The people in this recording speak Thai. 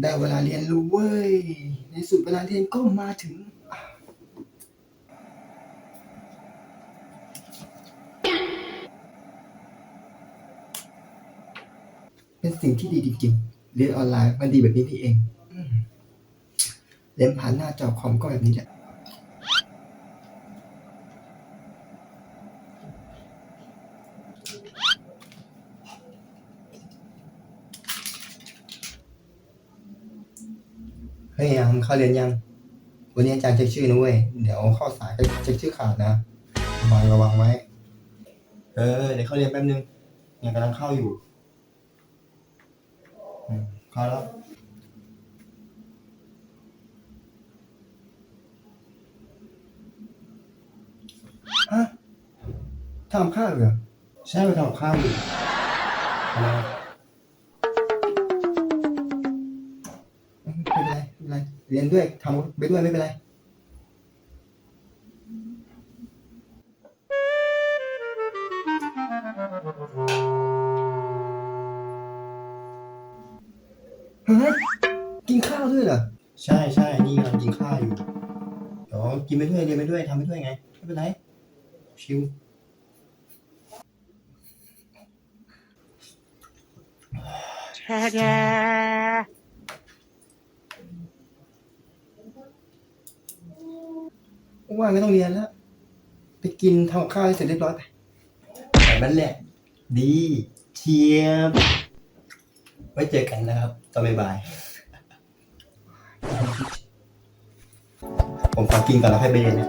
ได้เวลาเรียนรู้เว้ย ในสุดเวลาเรียนก็มาถึง เป็นสิ่งที่ดีจริงๆ เรียนออนไลน์มันดีแบบนี้นี่เอง เล่นผ่านหน้าจอคอมก็แบบนี้แหละ ฮ้ยยังเข้าเรียนยัง วันนี้อาจารย์เช็คชื่อนะเว้ย เดี๋ยวเข้าสายก็เช็คชื่อขาดนะระวังระวังไว้ เออ เดี๋ยวเข้าเรียนแป๊บนึงยังกำลังเข้าอยู่เข้าแล้วฮะทำข้าวเหรอใช่ไปทำข้าวอยู่อะ ไรไม่เป็นไรไม่เป็นไร เรียนด้วยทำไปด้วยไม่เป็นไรฮะกินข้าวด้วยเหรอ ใช่ใช่นี่กำลังกินข้าวอยู่เดี๋ยวกินไปด้วยเรียนไปด้วยทำไปด้วยไง ไม่เป็นไร ชิว ว่าไม่ต้องเรียนแล้ว ไปกินทำกับข้าวให้เสร็จเรียบร้อยไปแบบนั้นแหละ ดีเชียบ ไว้เจอกันนะครับ ตอนบ่ายๆผมขอกินก่อนแล้วค่อยไปเรียนนะ